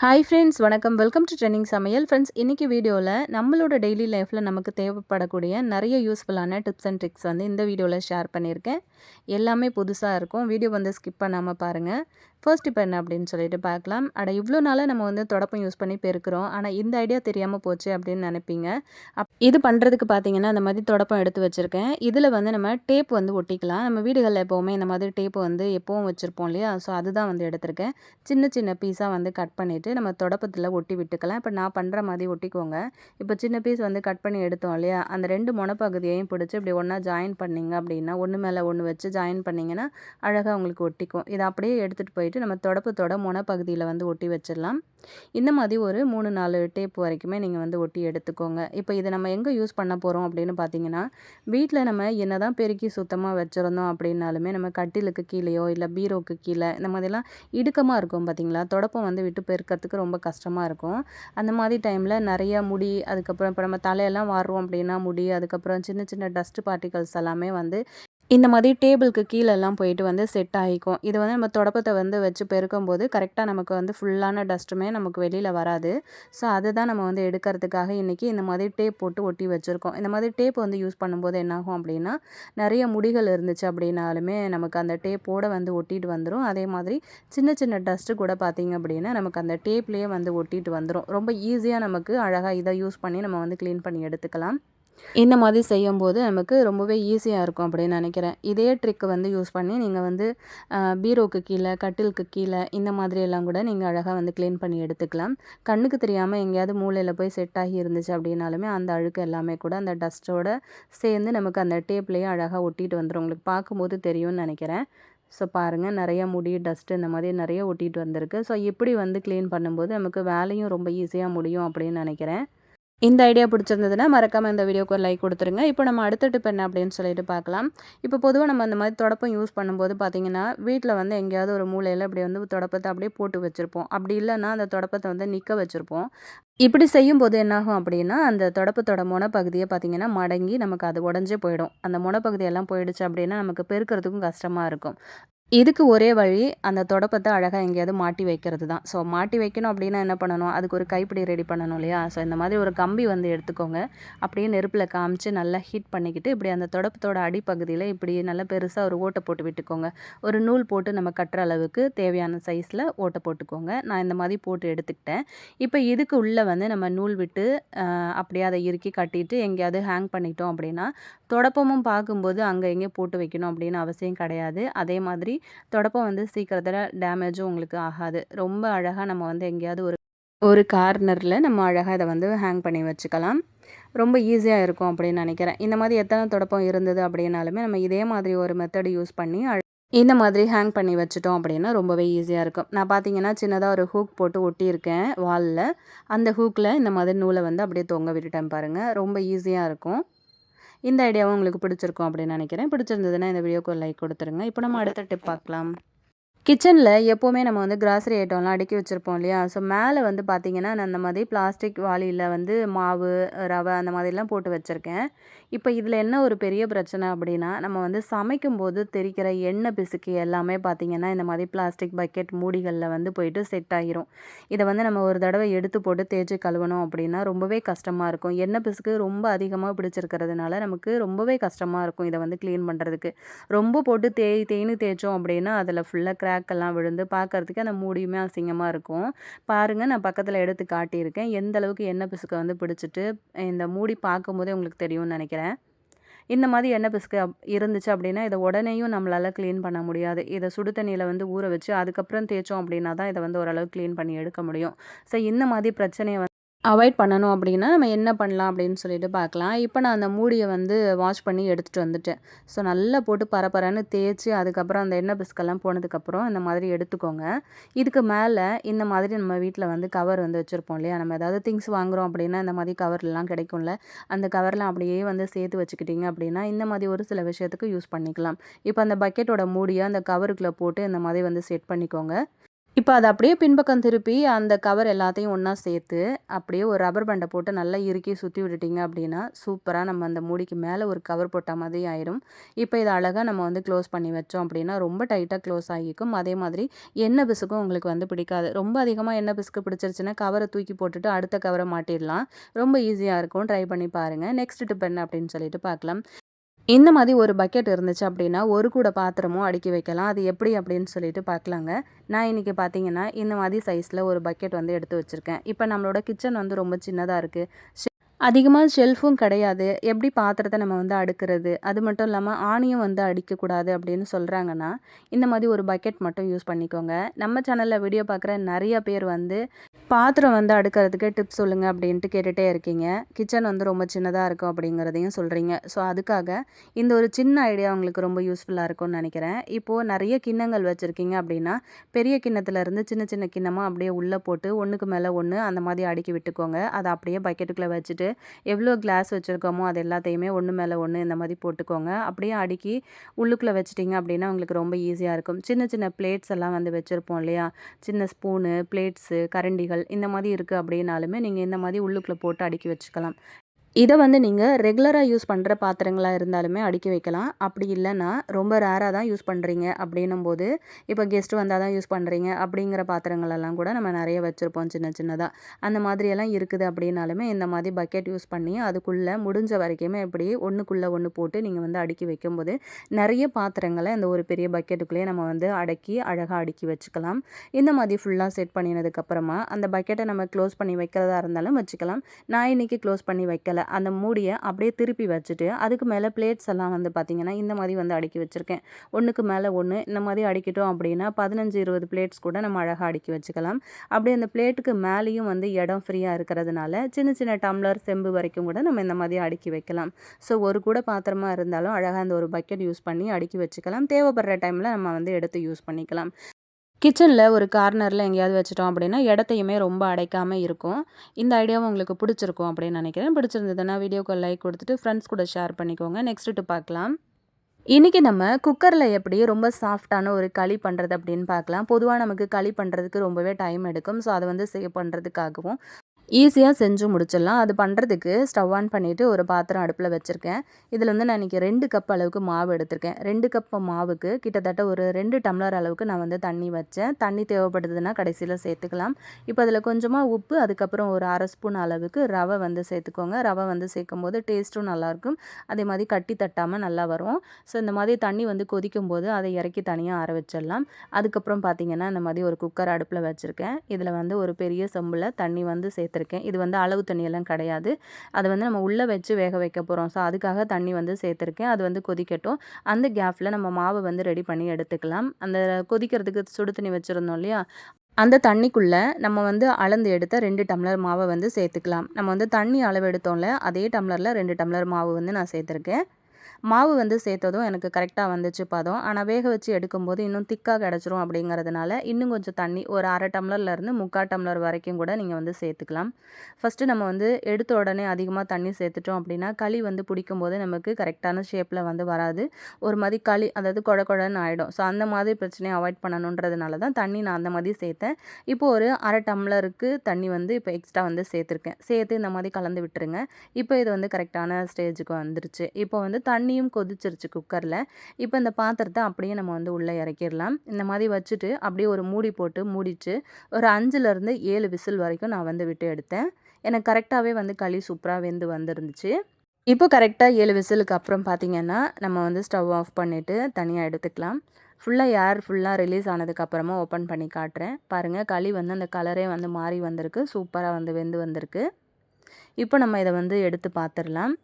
Hi friends வணக்கம். Welcome to trending சமையல். Friends இன்றைக்கி வீடியோவில் நம்மளோட டெய்லி லைஃப்பில் நமக்கு தேவைப்படக்கூடிய நிறைய யூஸ்ஃபுல்லான டிப்ஸ் அண்ட் ட்ரிக்ஸ் வந்து இந்த வீடியோவில் ஷேர் பண்ணியிருக்கேன். எல்லாமே புதுசாக இருக்கும். வீடியோ வந்து ஸ்கிப் பண்ணாமல் பாருங்கள் ஃபர்ஸ்ட் இப்போ என்ன அப்படின்னு சொல்லிட்டு பார்க்கலாம். அட இவ்வளோ நாளாக நம்ம வந்து தொடப்பம் யூஸ் பண்ணி பெருக்கிறோம். ஆனால் இந்த ஐடியா தெரியாமல் போச்சு அப்படின்னு நினைப்பீங்க. அப் இது பண்ணுறதுக்கு பார்த்தீங்கன்னா அந்த மாதிரி தொடப்பம் எடுத்து வச்சுருக்கேன். இதில் வந்து நம்ம டேப் வந்து ஒட்டிக்கலாம். நம்ம வீடுகளில் எப்போவுமே இந்த மாதிரி டேப்பு வந்து எப்போவும் வச்சுருப்போம் இல்லையா? ஸோ அதுதான் வந்து எடுத்திருக்கேன். சின்ன சின்ன பீஸாக வந்து கட் பண்ணிவிட்டு நம்ம தொடப்பத்தில் ஒட்டி விட்டுக்கலாம். இப்போ நான் பண்ணுற மாதிரி ஒட்டிக்கோங்க. இப்போ சின்ன பீஸ் வந்து கட் பண்ணி எடுத்தோம் இல்லையா? அந்த ரெண்டு முனப்பகுதியையும் பிடிச்சி இப்படி ஒன்றா ஜாயின் பண்ணிங்க அப்படின்னா ஒன்று மேலே ஒன்று வச்சு ஜாயின் பண்ணிங்கன்னா அழகாக உங்களுக்கு ஒட்டிக்கும். இதை அப்படியே எடுத்துகிட்டு போயிட்டு நம்ம தொடப்பத்தோட முனப்பகுதியில் வந்து ஒட்டி வச்சிடலாம். இந்த மாதிரி ஒரு மூணு நாலு டேப் வரைக்குமே நீங்கள் வந்து ஒட்டி எடுத்துக்கோங்க. இப்போ இதை நம்ம எங்கே யூஸ் பண்ண போகிறோம் அப்படின்னு பார்த்தீங்கன்னா வீட்டில் நம்ம என்ன தான் பெருக்கி சுத்தமாக வச்சுருந்தோம் அப்படின்னாலுமே நம்ம கட்டிலுக்கு கீழேயோ இல்லை பீரோக்கு கீழே இந்த மாதிரிலாம் இடுக்கமாக இருக்கும் பார்த்தீங்களா தொடப்பம் வந்து விட்டு பெருக்கிறதுக்கு ரொம்ப கஷ்டமாக இருக்கும். அந்த மாதிரி டைமில் நிறைய முடி அதுக்கப்புறம் இப்போ நம்ம தலையெல்லாம் வாடுறோம் அப்படின்னா முடி அதுக்கப்புறம் சின்ன சின்ன டஸ்ட் பார்ட்டிகல்ஸ் எல்லாமே வந்து இந்த மாதிரி டேபிளுக்கு கீழெல்லாம் போயிட்டு வந்து செட் ஆகிக்கும். இது வந்து நம்ம தொடப்பத்தை வந்து வச்சு பெருக்கும் போது கரெக்டாக நமக்கு வந்து ஃபுல்லான டஸ்ட்டுமே நமக்கு வெளியில் வராது. ஸோ அதை தான் நம்ம வந்து எடுக்கிறதுக்காக இன்றைக்கி இந்த மாதிரி டேப் போட்டு ஒட்டி வச்சுருக்கோம். இந்த மாதிரி டேப் வந்து யூஸ் பண்ணும்போது என்னாகும் அப்படின்னா நிறைய முடிகள் இருந்துச்சு அப்படின்னாலுமே நமக்கு அந்த டேப்போடு வந்து ஒட்டிட்டு வந்துடும் அதே மாதிரி சின்ன சின்ன டஸ்ட்டு கூட பார்த்திங்க அப்படின்னா நமக்கு அந்த டேப்லேயே வந்து ஒட்டிட்டு வந்துடும் ரொம்ப ஈஸியாக நமக்கு அழகாக இதை யூஸ் பண்ணி நம்ம வந்து க்ளீன் பண்ணி எடுத்துக்கலாம். இந்த மாதிரி செய்யும்போது நமக்கு ரொம்பவே ஈஸியாக இருக்கும் அப்படின்னு நினைக்கிறேன். இதே ட்ரிக் வந்து யூஸ் பண்ணி நீங்கள் வந்து பீரோக்கு கீழே கட்டிலுக்கு கீழே இந்த மாதிரி எல்லாம் கூட நீங்கள் அழகாக வந்து க்ளீன் பண்ணி எடுத்துக்கலாம். கண்ணுக்கு தெரியாமல் எங்கேயாவது மூளையில் போய் செட் ஆகி இருந்துச்சு அப்படின்னாலுமே அந்த அழுக்கு எல்லாமே கூட அந்த டஸ்ட்டோட சேர்ந்து நமக்கு அந்த டேப்லேயே அழகாக ஒட்டிட்டு வந்துடும் உங்களுக்கு பார்க்கும்போது தெரியும்னு நினைக்கிறேன். ஸோ பாருங்கள் நிறைய முடி டஸ்ட்டு இந்த மாதிரி நிறைய ஒட்டிகிட்டு வந்திருக்கு. ஸோ இப்படி வந்து க்ளீன் பண்ணும்போது நமக்கு வேலையும் ரொம்ப ஈஸியாக முடியும் அப்படின்னு நினைக்கிறேன். இந்த ஐடியா பிடிச்சிருந்ததுன்னா மறக்காமல் இந்த வீடியோக்கு ஒரு லைக் கொடுத்துருங்க. இப்போ நம்ம அடுத்த டிப் என்ன அப்படின்னு சொல்லிட்டு பார்க்கலாம். இப்போ பொதுவாக நம்ம அந்த மாதிரி தொடப்பம் யூஸ் பண்ணும்போது பார்த்தீங்கன்னா வீட்டில் வந்து எங்கேயாவது ஒரு மூலையில் அப்படி வந்து தொடப்பத்தை அப்படியே போட்டு வச்சுருப்போம். அப்படி இல்லைன்னா அந்த தொடப்பத்தை வந்து நிற்க வச்சுருப்போம். இப்படி செய்யும்போது என்னாகும் அப்படின்னா அந்த தொடப்பத்தோட முனப்பகுதியை பார்த்திங்கன்னா மடங்கி நமக்கு அது உடஞ்சே போயிடும். அந்த முனப்பகுதியெல்லாம் போயிடுச்சு அப்படின்னா நமக்கு பெருக்கிறதுக்கும் கஷ்டமாக இருக்கும். இதுக்கு ஒரே வழி அந்த தொடப்பத்தை அழகாக எங்கேயாவது மாட்டி வைக்கிறது தான் ஸோ மாட்டி வைக்கணும் அப்படின்னா என்ன பண்ணணும்? அதுக்கு ஒரு கைப்பிடி ரெடி பண்ணணும் இல்லையா? ஸோ இந்த மாதிரி ஒரு கம்பி வந்து எடுத்துக்கோங்க. அப்படியே நெருப்பில் காமிச்சு நல்லா ஹீட் பண்ணிக்கிட்டு இப்படி அந்த தொடப்பத்தோட அடிப்பகுதியில் இப்படி நல்லா பெருசாக ஒரு ஓட்டை போட்டு விட்டுக்கோங்க. ஒரு நூல் போட்டு நம்ம கட்டுற அளவுக்கு தேவையான சைஸில் ஓட்டை போட்டுக்கோங்க. நான் இந்த மாதிரி போட்டு எடுத்துக்கிட்டேன். இப்போ இதுக்கு உள்ளே வந்து நம்ம நூல் விட்டு அப்படியே அதை இறுக்கி கட்டிட்டு எங்கேயாவது ஹேங் பண்ணிட்டோம் அப்படின்னா தொடப்பமும் பார்க்கும்போது அங்கே எங்கேயும் போட்டு வைக்கணும் அப்படின்னு அவசியம் கிடையாது. அதே மாதிரி தொடப்பம் வந்து சீக்கிரத்தில் டேமேஜும் உங்களுக்கு ஆகாது. ரொம்ப அழகாக நம்ம வந்து எங்கேயாவது ஒரு ஒரு கார்னரில் நம்ம அழகாக இதை வந்து ஹேங் பண்ணி வச்சுக்கலாம். ரொம்ப ஈஸியாக இருக்கும் அப்படின்னு நினைக்கிறேன். இந்த மாதிரி எத்தனை தொடப்பம் இருந்தது அப்படின்னாலுமே நம்ம இதே மாதிரி ஒரு மெத்தடு யூஸ் பண்ணி இந்த மாதிரி ஹேங் பண்ணி வச்சுட்டோம் அப்படின்னா ரொம்பவே ஈஸியாக இருக்கும். நான் பார்த்தீங்கன்னா சின்னதாக ஒரு ஹூக் போட்டு ஒட்டியிருக்கேன் வாலில் அந்த ஹூக்கில் இந்த மாதிரி நூலை வந்து அப்படியே தொங்க விட்டுட்டேன் பாருங்கள் ரொம்ப ஈஸியாக இருக்கும். இந்த ஐடியாவும் உங்களுக்கு பிடிச்சிருக்கும் அப்படின்னு நினைக்கிறேன். பிடிச்சிருந்ததுன்னா இந்த வீடியோக்கு லைக் கொடுத்துருங்க. இப்போ நம்ம அடுத்த டிப் பார்க்கலாம். கிச்சனில் எப்போவுமே நம்ம வந்து கிராசரி ஐட்டம்லாம் அடுக்கி வச்சுருப்போம் இல்லையா? ஸோ மேலே வந்து பார்த்திங்கன்னா நான் அந்த மாதிரி பிளாஸ்டிக் வாளியில் வந்து மாவு ரவை அந்த மாதிரிலாம் போட்டு வச்சுருக்கேன். இப்போ இதில் என்ன ஒரு பெரிய பிரச்சனை அப்படின்னா நம்ம வந்து சமைக்கும் போது தெரிக்கிற எண்ணெய் பிசுக்கு எல்லாமே பார்த்திங்கன்னா இந்த மாதிரி பிளாஸ்டிக் பக்கெட் மூடிகளில் வந்து போயிட்டு செட் ஆகிரும் இதை வந்து நம்ம ஒரு தடவை எடுத்து போட்டு தேய்ச்சி கழுவணும் அப்படின்னா ரொம்பவே கஷ்டமாக இருக்கும். எண்ணெய் பிசுக்கு ரொம்ப அதிகமாக பிடிச்சிருக்கிறதுனால நமக்கு ரொம்பவே கஷ்டமாக இருக்கும் இதை வந்து க்ளீன் பண்ணுறதுக்கு ரொம்ப போட்டு தேய் தேய்னு தேய்ச்சோம் அப்படின்னா அதில் ஃபுல்லாக கிராக் கிராக்கெல்லாம் விழுந்து பார்க்குறதுக்கு அந்த மூடியுமே அசிங்கமாக இருக்கும். பாருங்கள் நான் பக்கத்தில் எடுத்து காட்டியிருக்கேன். எந்த அளவுக்கு எண்ணெய் பிசுக்கை வந்து பிடிச்சிட்டு இந்த மூடி பார்க்கும்போதே உங்களுக்கு தெரியும்னு நினைக்கிறேன். இந்த மாதிரி எண்ணெய் பிசுக்கு இருந்துச்சு அப்படின்னா இதை உடனேயும் நம்மளால் க்ளீன் பண்ண முடியாது. இதை சுடு தண்ணியில் வந்து ஊற வச்சு அதுக்கப்புறம் தேய்ச்சோம் அப்படின்னா தான் இதை வந்து ஓரளவு க்ளீன் பண்ணி எடுக்க முடியும். ஸோ இந்த மாதிரி பிரச்சனையை வந்து அவாய்ட் பண்ணணும் அப்படின்னா நம்ம என்ன பண்ணலாம் அப்படின்னு சொல்லிட்டு பார்க்கலாம். இப்போ நான் அந்த மூடியை வந்து வாஷ் பண்ணி எடுத்துகிட்டு வந்துட்டேன். ஸோ நல்லா போட்டு பரப்பரன்னு தேய்ச்சி அதுக்கப்புறம் அந்த எண்ணெய் பிஸ்கெல்லாம் போனதுக்கப்புறம் இந்த மாதிரி எடுத்துக்கோங்க. இதுக்கு மேலே இந்த மாதிரி நம்ம வீட்டில் வந்து கவர் வந்து வச்சுருப்போம் இல்லையா? நம்ம ஏதாவது திங்ஸ் வாங்குகிறோம் அப்படின்னா இந்த மாதிரி கவர்லாம் கிடைக்கும்ல. அந்த கவர்லாம் அப்படியே வந்து சேர்த்து வச்சுக்கிட்டிங்க அப்படின்னா இந்த மாதிரி ஒரு சில விஷயத்துக்கு யூஸ் பண்ணிக்கலாம். இப்போ அந்த பக்கெட்டோட மூடியை அந்த கவருக்குள்ளே போட்டு இந்த மாதிரி வந்து செட் பண்ணிக்கோங்க. இப்போ அதை அப்படியே பின்பக்கம் திருப்பி அந்த கவர் எல்லாத்தையும் ஒன்றா சேர்த்து அப்படியே ஒரு ரப்பர் பண்டை போட்டு நல்லா இறுக்கி சுற்றி விட்டுட்டிங்க அப்படின்னா சூப்பராக நம்ம அந்த மூடிக்கு மேலே ஒரு கவர் போட்ட மாதிரி ஆயிரும். இப்போ இதை அழகாக நம்ம வந்து க்ளோஸ் பண்ணி வச்சோம் அப்படின்னா ரொம்ப டைட்டாக க்ளோஸ் ஆகிக்கும். அதே மாதிரி எண்ணெய் பிசுக்கும் உங்களுக்கு வந்து பிடிக்காது. ரொம்ப அதிகமாக எண்ணெய் பிசுக்கு பிடிச்சிருச்சுன்னா கவரை தூக்கி போட்டுட்டு அடுத்த கவரை மாட்டிடலாம். ரொம்ப ஈஸியாக இருக்கும். ட்ரை பண்ணி பாருங்கள் நெக்ஸ்ட் டிப் என்ன அப்படின்னு சொல்லிட்டு பார்க்கலாம் இந்த மாதிரி ஒரு பக்கெட் இருந்துச்சு அப்படின்னா ஒரு கூட பாத்திரமும் அடுக்கி வைக்கலாம். அது எப்படி அப்படின்னு சொல்லிட்டு பார்க்கலாங்க நான் இன்றைக்கி பார்த்தீங்கன்னா இந்த மாதிரி சைஸில் ஒரு பக்கெட் வந்து எடுத்து வச்சுருக்கேன். இப்போ நம்மளோட கிச்சன் வந்து ரொம்ப சின்னதாக இருக்குது அதிகமாக ஷெல்ஃபும் கிடையாது. எப்படி பாத்திரத்தை நம்ம வந்து அடுக்கிறது? அது மட்டும் இல்லாமல் ஆணியும் வந்து அடிக்கக்கூடாது அப்படின்னு சொல்கிறாங்கன்னா இந்த மாதிரி ஒரு பக்கெட் மட்டும் யூஸ் பண்ணிக்கோங்க. நம்ம சேனலில் வீடியோ பார்க்குற நிறைய பேர் வந்து பாத்திரம் வந்து அடுக்கிறதுக்கு டிப்ஸ் சொல்லுங்கள் அப்படின்ட்டு கேட்டுகிட்டே இருக்கீங்க. கிச்சன் வந்து ரொம்ப சின்னதாக இருக்கும் அப்படிங்கிறதையும் சொல்கிறீங்க ஸோ அதுக்காக இந்த ஒரு சின்ன ஐடியா உங்களுக்கு ரொம்ப யூஸ்ஃபுல்லாக இருக்கும்னு நினைக்கிறேன். இப்போது நிறைய கிண்ணங்கள் வச்சுருக்கீங்க அப்படின்னா பெரிய கிண்ணத்துலேருந்து சின்ன சின்ன கிண்ணமாக அப்படியே உள்ளே போட்டு ஒன்றுக்கு மேலே ஒன்று அந்த மாதிரி அடுக்கி விட்டுக்கோங்க. அதை அப்படியே பக்கெட்டுக்குள்ளே வச்சுட்டு எவ்வளோ கிளாஸ் வச்சுருக்கோமோ அது எல்லாத்தையுமே ஒன்று மேலே ஒன்று இந்த மாதிரி போட்டுக்கோங்க. அப்படியே அடுக்கி உள்ளுக்குள்ளே வச்சிட்டிங்க அப்படின்னா உங்களுக்கு ரொம்ப ஈஸியாக இருக்கும். சின்ன சின்ன பிளேட்ஸ் எல்லாம் வந்து வச்சுருப்போம் இல்லையா? சின்ன ஸ்பூனு பிளேட்ஸு கரண்டிகள் இந்த மாதிரி இருக்குது அப்படின்னாலுமே நீங்கள் இந்த மாதிரி உள்ளுக்குள்ளே போட்டு அடுக்கி வச்சுக்கலாம். இதை வந்து நீங்கள் ரெகுலராக யூஸ் பண்ணுற பாத்திரங்களாக இருந்தாலுமே அடுக்கி வைக்கலாம். அப்படி இல்லைன்னா ரொம்ப ரேராக தான் யூஸ் பண்ணுறீங்க அப்படின்னும் போது இப்போ கெஸ்ட்டு வந்தால் தான் யூஸ் பண்ணுறீங்க அப்படிங்கிற பாத்திரங்களெல்லாம் கூட நம்ம நிறைய வச்சுருப்போம் சின்ன சின்னதாக அந்த மாதிரியெல்லாம் இருக்குது அப்படின்னாலுமே இந்த மாதிரி பக்கெட் யூஸ் பண்ணி அதுக்குள்ளே முடிஞ்ச வரைக்குமே இப்படி ஒன்றுக்குள்ளே ஒன்று போட்டு நீங்கள் வந்து அடுக்கி வைக்கும்போது நிறைய பாத்திரங்களை இந்த ஒரு பெரிய பக்கெட்டுக்குள்ளேயே நம்ம வந்து அடக்கி அழகாக அடுக்கி வச்சுக்கலாம். இந்த மாதிரி ஃபுல்லாக செட் பண்ணினதுக்கப்புறமா அந்த பக்கெட்டை நம்ம க்ளோஸ் பண்ணி வைக்கிறதா இருந்தாலும் வச்சுக்கலாம். நான் இன்றைக்கி க்ளோஸ் பண்ணி வைக்கல அந்த மூடியை அப்படியே திருப்பி வச்சுட்டு அதுக்கு மேலே பிளேட்ஸ் எல்லாம் வந்து பார்த்திங்கன்னா இந்த மாதிரி வந்து அடுக்கி வச்சுருக்கேன். ஒன்றுக்கு மேலே ஒன்று இந்த மாதிரி அடிக்கிட்டோம் அப்படின்னா பதினஞ்சு இருபது பிளேட்ஸ் கூட நம்ம அழகாக அடுக்கி வச்சுக்கலாம். அப்படியே அந்த பிளேட்டுக்கு மேலேயும் வந்து இடம் ஃப்ரீயாக இருக்கிறதுனால சின்ன சின்ன டம்ளர் செம்பு வரைக்கும் கூட நம்ம இந்த மாதிரி அடுக்கி வைக்கலாம். ஸோ ஒரு கூட பாத்திரமா இருந்தாலும் அழகாக அந்த ஒரு பக்கெட் யூஸ் பண்ணி அடுக்கி வச்சுக்கலாம். தேவைப்படுற டைமில் நம்ம வந்து எடுத்து யூஸ் பண்ணிக்கலாம். கிச்சனில் ஒரு கார்னரில் எங்கேயாவது வச்சுட்டோம் அப்படின்னா இடத்தையுமே ரொம்ப அடைக்காமல் இருக்கும். இந்த ஐடியாவும் உங்களுக்கு பிடிச்சிருக்கும் அப்படின்னு நினைக்கிறேன். பிடிச்சிருந்ததுன்னா வீடியோக்கு லைக் கொடுத்துட்டு ஃப்ரெண்ட்ஸ் கூட ஷேர் பண்ணிக்கோங்க. நெக்ஸ்ட்டு பார்க்கலாம். இன்றைக்கி நம்ம குக்கரில் எப்படி ரொம்ப சாஃப்டான ஒரு களி பண்ணுறது அப்படின்னு பார்க்கலாம். பொதுவாக நமக்கு களி பண்ணுறதுக்கு ரொம்பவே டைம் எடுக்கும். ஸோ அதை வந்து சேவ் பண்ணுறதுக்காகவும் ஈஸியாக செஞ்சு முடிச்சிடலாம். அது பண்ணுறதுக்கு ஸ்டவ் ஆன் பண்ணிவிட்டு ஒரு பாத்திரம் அடுப்பில் வச்சுருக்கேன். இதில் வந்து நான் இன்றைக்கி ரெண்டு கப் அளவுக்கு மாவு எடுத்திருக்கேன். ரெண்டு கப் மாவுக்கு கிட்டத்தட்ட ஒரு ரெண்டு டம்ளர் அளவுக்கு நான் வந்து தண்ணி வச்சேன். தண்ணி தேவைப்படுதுன்னா கடைசியில் சேர்த்துக்கலாம். இப்போ அதில் கொஞ்சமாக உப்பு அதுக்கப்புறம் ஒரு அரை ஸ்பூன் அளவுக்கு ரவை வந்து சேர்த்துக்கோங்க. ரவை வந்து சேர்க்கும் போது டேஸ்ட்டும் நல்லாயிருக்கும். அதே மாதிரி கட்டி தட்டாமல் நல்லா வரும். ஸோ இந்த மாதிரி தண்ணி வந்து கொதிக்கும் போது அதை இறக்கி தனியாக ஆற வச்சிடலாம். அதுக்கப்புறம் பார்த்திங்கன்னா இந்த மாதிரி ஒரு குக்கர் அடுப்பில் வச்சுருக்கேன். இதில் வந்து ஒரு பெரிய செம்பில் தண்ணி வந்து சேர்த்து சேர்த்துருக்கேன் இது வந்து அளவு தண்ணியெல்லாம் கிடையாது. அதை வந்து நம்ம உள்ளே வச்சு வேக வைக்க போகிறோம் ஸோ அதுக்காக தண்ணி வந்து சேர்த்துருக்கேன். அது வந்து கொதிக்கட்டும். அந்த கேப்பில் நம்ம மாவை வந்து ரெடி பண்ணி எடுத்துக்கலாம். அந்த கொதிக்கிறதுக்கு சுடு தண்ணி வச்சுருந்தோம் இல்லையா? அந்த தண்ணிக்குள்ளே நம்ம வந்து அளந்து எடுத்த ரெண்டு டம்ளர் மாவை வந்து சேர்த்துக்கலாம். நம்ம வந்து தண்ணி அளவு எடுத்தோம்ல அதே டம்ளரில் ரெண்டு டம்ளர் மாவு வந்து நான் சேர்த்துருக்கேன். மாவு வந்து சேர்த்ததும் எனக்கு கரெக்டாக வந்துச்சு பதம். ஆனால் வேக வச்சு எடுக்கும்போது இன்னும் திக்காக கிடச்சிரும் அப்படிங்கிறதுனால இன்னும் கொஞ்சம் தண்ணி ஒரு அரை டம்ளர்லேருந்து முக்கால் டம்ளர் வரைக்கும் கூட நீங்கள் வந்து சேர்த்துக்கலாம். ஃபஸ்ட்டு நம்ம வந்து எடுத்த உடனே அதிகமாக தண்ணி சேர்த்துட்டோம் அப்படின்னா களி வந்து பிடிக்கும்போது நமக்கு கரெக்டான ஷேப்பில் வந்து வராது. ஒரு மாதிரி களி அதாவது குழ குழன்னு ஆகிடும் ஸோ அந்த மாதிரி பிரச்சனையை அவாய்ட் பண்ணணுன்றதுனால தான் தண்ணி நான் அந்த மாதிரி சேர்த்தேன். இப்போ ஒரு அரை டம்ளருக்கு தண்ணி வந்து இப்போ எக்ஸ்ட்ரா வந்து சேர்த்துருக்கேன். சேர்த்து இந்த மாதிரி கலந்து விட்டுருங்க. இப்போ இது வந்து கரெக்டான ஸ்டேஜுக்கு வந்துருச்சு. இப்போ வந்து தண்ணி தண்ணியும் கொதிச்சிருச்சு குக்கரில். இப்போ இந்த பாத்திரத்தை அப்படியே நம்ம வந்து உள்ளே இறக்கிடலாம். இந்த மாதிரி வச்சுட்டு அப்படியே ஒரு மூடி போட்டு மூடிச்சு ஒரு அஞ்சுலேருந்து ஏழு விசில் வரைக்கும் நான் வந்து விட்டு எடுத்தேன். எனக்கு கரெக்டாகவே வந்து களி சூப்பராக வெந்து வந்துருந்துச்சு. இப்போ கரெக்டாக ஏழு விசிலுக்கு அப்புறம் பார்த்திங்கன்னா நம்ம வந்து ஸ்டவ் ஆஃப் பண்ணிவிட்டு தனியாக எடுத்துக்கலாம். ஃபுல்லாக ஏர் ஃபுல்லாக ரிலீஸ் ஆனதுக்கப்புறமா ஓப்பன் பண்ணி காட்டுறேன். பாருங்கள் களி வந்து அந்த கலரே வந்து மாறி வந்திருக்கு. சூப்பராக வந்து வெந்து வந்திருக்கு. இப்போ நம்ம இதை வந்து எடுத்து பார்த்துடலாம்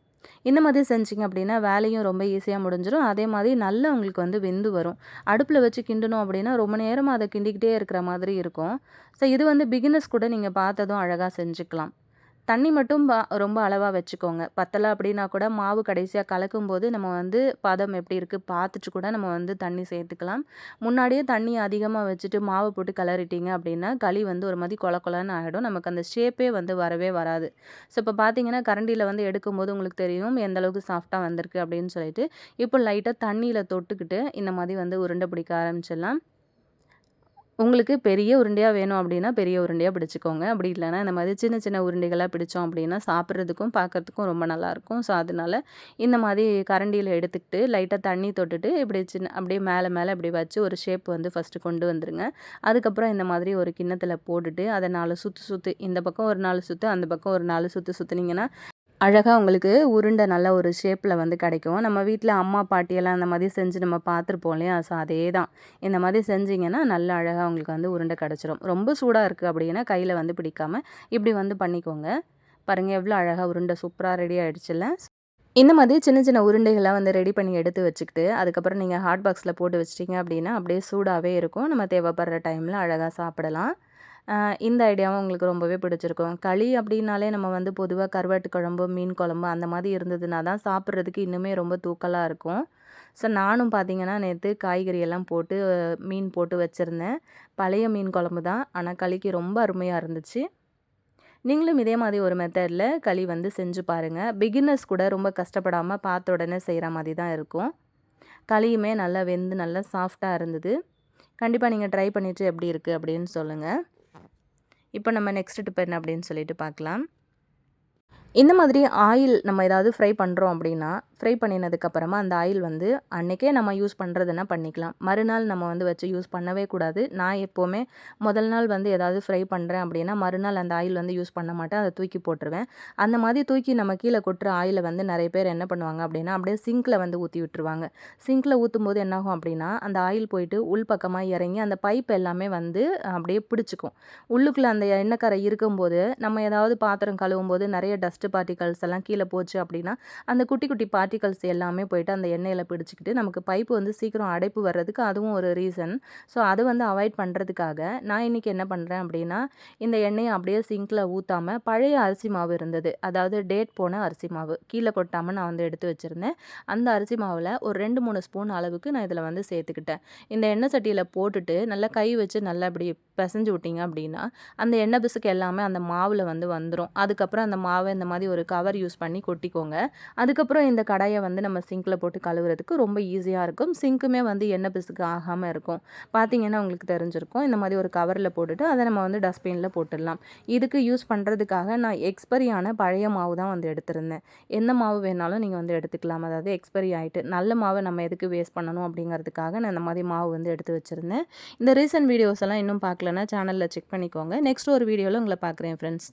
இந்த மாதிரி செஞ்சிங்க அப்படின்னா வேலையும் ரொம்ப ஈஸியாக முடிஞ்சிடும் அதே மாதிரி நல்லா உங்களுக்கு வந்து வெந்து வரும். அடுப்பில் வச்சு கிண்டணும் அப்படின்னா ரொம்ப நேரமாக அதை கிண்டிக்கிட்டே இருக்கிற மாதிரி இருக்கும். ஸோ இது வந்து பிகினர்ஸ் கூட நீங்கள் பார்த்ததும் அழகாக செஞ்சுக்கலாம். தண்ணி மட்டும் ரொம்ப அளவாக வச்சுக்கோங்க. பத்தலை அப்படின்னா கூட மாவு கடைசியாக கலக்கும்போது நம்ம வந்து பதம் எப்படி இருக்குது பார்த்துட்டு கூட நம்ம வந்து தண்ணி சேர்த்துக்கலாம். முன்னாடியே தண்ணி அதிகமாக வச்சுட்டு மாவு போட்டு கிளறிட்டிங்க அப்படின்னா களி வந்து ஒரு மாதிரி கொல கொலன்னு ஆகிடும் நமக்கு அந்த ஷேப்பே வந்து வரவே வராது. ஸோ இப்போ பார்த்தீங்கன்னா கரண்டியில் வந்து எடுக்கும்போது உங்களுக்கு தெரியும் எந்த அளவுக்கு சாஃப்டாக வந்திருக்கு அப்படின்னு சொல்லிட்டு. இப்போ லைட்டாக தண்ணியில் தொட்டுக்கிட்டு இந்த மாதிரி வந்து உருண்டை பிடிக்க ஆரம்பிச்சிடலாம். உங்களுக்கு பெரிய உருண்டையாக வேணும் அப்படின்னா பெரிய உருண்டையாக பிடிச்சிக்கோங்க. அப்படி இல்லைன்னா இந்த மாதிரி சின்ன சின்ன உருண்டைகளாக பிடிச்சோம் அப்படின்னா சாப்பிட்றதுக்கும் பார்க்குறதுக்கும் ரொம்ப நல்லாயிருக்கும் ஸோ அதனால இந்த மாதிரி கரண்டியில் எடுத்துக்கிட்டு லைட்டாக தண்ணி தொட்டுட்டு இப்படி சின்ன அப்படியே மேலே மேலே இப்படி வச்சு ஒரு ஷேப் வந்து ஃபஸ்ட்டு கொண்டு வந்துருங்க. அதுக்கப்புறம் இந்த மாதிரி ஒரு கிண்ணத்தில் போட்டுட்டு அதை நாலு சுற்று சுற்று இந்த பக்கம் ஒரு நாலு சுற்று அந்த பக்கம் ஒரு நாலு சுற்று சுற்றுனீங்கன்னா அழகாக உங்களுக்கு உருண்டை நல்ல ஒரு ஷேப்பில் வந்து கிடைக்கும். நம்ம வீட்டில் அம்மா பாட்டியெல்லாம் அந்த மாதிரி செஞ்சு நம்ம பார்த்துருப்போம் இல்லையா? ஸோ அதே தான் இந்த மாதிரி செஞ்சிங்கன்னா நல்ல அழகாக உங்களுக்கு வந்து உருண்டை கிடச்சிரும். ரொம்ப சூடாக இருக்குது அப்படின்னா கையில் வந்து பிடிக்காமல் இப்படி வந்து பண்ணிக்கோங்க. பாருங்கள் எவ்வளோ அழகாக உருண்டை சூப்பராக ரெடி ஆகிடுச்சுல்ல இந்த மாதிரி சின்ன சின்ன உருண்டைகளாக வந்து ரெடி பண்ணி எடுத்து வச்சுக்கிட்டு அதுக்கப்புறம் நீங்கள் ஹாட் பாக்ஸில் போட்டு வச்சிட்டிங்க அப்படின்னா அப்படியே சூடாகவே இருக்கும். நம்ம தேவைப்படுற டைமில் அழகாக சாப்பிடலாம். இந்த ஐடியாவும் உங்களுக்கு ரொம்பவே பிடிச்சிருக்கும். களி அப்படின்னாலே நம்ம வந்து பொதுவாக கருவாட்டு குழம்பு மீன் குழம்பு அந்த மாதிரி இருந்ததுனா தான் சாப்பிட்றதுக்கு இன்னுமே ரொம்ப தூக்கலாக இருக்கும். ஸோ நானும் பார்த்தீங்கன்னா நேற்று காய்கறி எல்லாம் போட்டு மீன் போட்டு வச்சுருந்தேன். பழைய மீன் குழம்பு தான். ஆனால் களிக்கு ரொம்ப அருமையாக இருந்துச்சு. நீங்களும் இதே மாதிரி ஒரு மெத்தடில் களி வந்து செஞ்சு பாருங்கள் பிகினர்ஸ் கூட ரொம்ப கஷ்டப்படாமல் பார்த்த உடனே செய்கிற மாதிரி தான் இருக்கும். களியுமே நல்லா வெந்து நல்லா சாஃப்டாக இருந்தது. கண்டிப்பாக நீங்கள் ட்ரை பண்ணிவிட்டு எப்படி இருக்குது அப்படின்னு சொல்லுங்கள் இப்போ நம்ம நெக்ஸ்ட் டிப் என்ன அப்படின்னு சொல்லிட்டு பார்க்கலாம். இந்த மாதிரி ஆயில் நம்ம ஏதாவது ஃப்ரை பண்ணுறோம் அப்படின்னா ஃப்ரை பண்ணினதுக்கப்புறமா அந்த ஆயில் வந்து அன்றைக்கே நம்ம யூஸ் பண்ணுறதுன்னா பண்ணிக்கலாம். மறுநாள் நம்ம வந்து வச்சு யூஸ் பண்ணவே கூடாது. நான் எப்போவுமே முதல் நாள் வந்து ஏதாவது ஃப்ரை பண்ணுறேன் அப்படின்னா மறுநாள் அந்த ஆயில் வந்து யூஸ் பண்ண மாட்டேன். அதை தூக்கி போட்டுருவேன். அந்த மாதிரி தூக்கி நம்ம கீழே கொட்டுற ஆயிலை வந்து நிறைய பேர் என்ன பண்ணுவாங்க அப்படின்னா அப்படியே சிங்கில் வந்து ஊற்றி விட்டுருவாங்க. சிங்கில் ஊற்றும் போது என்னாகும் அப்படின்னா அந்த ஆயில் போயிட்டு உள் பக்கமாக இறங்கி அந்த பைப் எல்லாமே வந்து அப்படியே பிடிச்சிக்கும். உள்ளுக்குள்ளே அந்த எண்ணெய்க்கரை இருக்கும்போது நம்ம ஏதாவது பாத்திரம் கழுவும் போது நிறைய டஸ்ட் டஸ்ட் பார்ட்டிகல்ஸ் எல்லாம் கீழே போச்சு அப்படின்னா அந்த குட்டி குட்டி பார்ட்டிகல்ஸ் எல்லாமே போயிட்டு அந்த எண்ணெயில் பிடிச்சிக்கிட்டு நமக்கு பைப்பு வந்து சீக்கிரம் அடைப்பு வர்றதுக்கு அதுவும் ஒரு ரீசன் ஸோ அதை வந்து அவாய்ட் பண்ணுறதுக்காக நான் இன்றைக்கி என்ன பண்ணுறேன் அப்படின்னா இந்த எண்ணெயை அப்படியே சிங்கில் ஊற்றாமல் பழைய அரிசி மாவு இருந்தது. அதாவது டேட் போன அரிசி மாவு. கீழே கொட்டாமல் நான் வந்து எடுத்து வச்சுருந்தேன். அந்த அரிசி மாவில் ஒரு ரெண்டு மூணு ஸ்பூன் அளவுக்கு நான் இதில் வந்து சேர்த்துக்கிட்டேன். இந்த எண்ணெய் சட்டியில் போட்டுட்டு நல்லா கை வச்சு நல்லா இப்படி பிசைஞ்சு விட்டிங்க அப்படின்னா அந்த எண்ணெய் பிசுக்கு எல்லாமே அந்த மாவில் வந்து வந்துடும் அதுக்கப்புறம் அந்த மாவை இந்த மாதிரி ஒரு கவர் யூஸ் பண்ணி கொட்டிக்கோங்க. அதுக்கப்புறம் இந்த கடாயை வந்து நம்ம சிங்கில் போட்டு கழுவுறதுக்கு ரொம்ப ஈஸியாக இருக்கும். சிங்க்குமே வந்து எண்ணெய் பிசுக்கு ஆகாமல் இருக்கும். பார்த்தீங்கன்னா உங்களுக்கு தெரிஞ்சிருக்கும். இந்த மாதிரி ஒரு கவரில் போட்டுட்டு அதை நம்ம வந்து டஸ்ட்பினில் போட்டுடலாம். இதுக்கு யூஸ் பண்ணுறதுக்காக நான் எக்ஸ்பரியான பழைய மாவு தான் வந்து எடுத்திருந்தேன். எந்த மாவு வேணாலும் நீங்கள் வந்து எடுத்துக்கலாம். அதாவது எக்ஸ்பரி ஆகிட்டு நல்ல மாவை நம்ம எதுக்கு வேஸ்ட் பண்ணணும் அப்படிங்கிறதுக்காக நான் இந்த மாதிரி மாவு வந்து எடுத்து வச்சுருந்தேன். இந்த ரீசன்ட் வீடியோஸ் எல்லாம் இன்னும் பார்க்கலன்னா சேனலில் செக் பண்ணிக்கோங்க. நெக்ஸ்ட் ஒரு வீடியோவில் உங்களை பார்க்குறேன் ஃப்ரெண்ட்ஸ்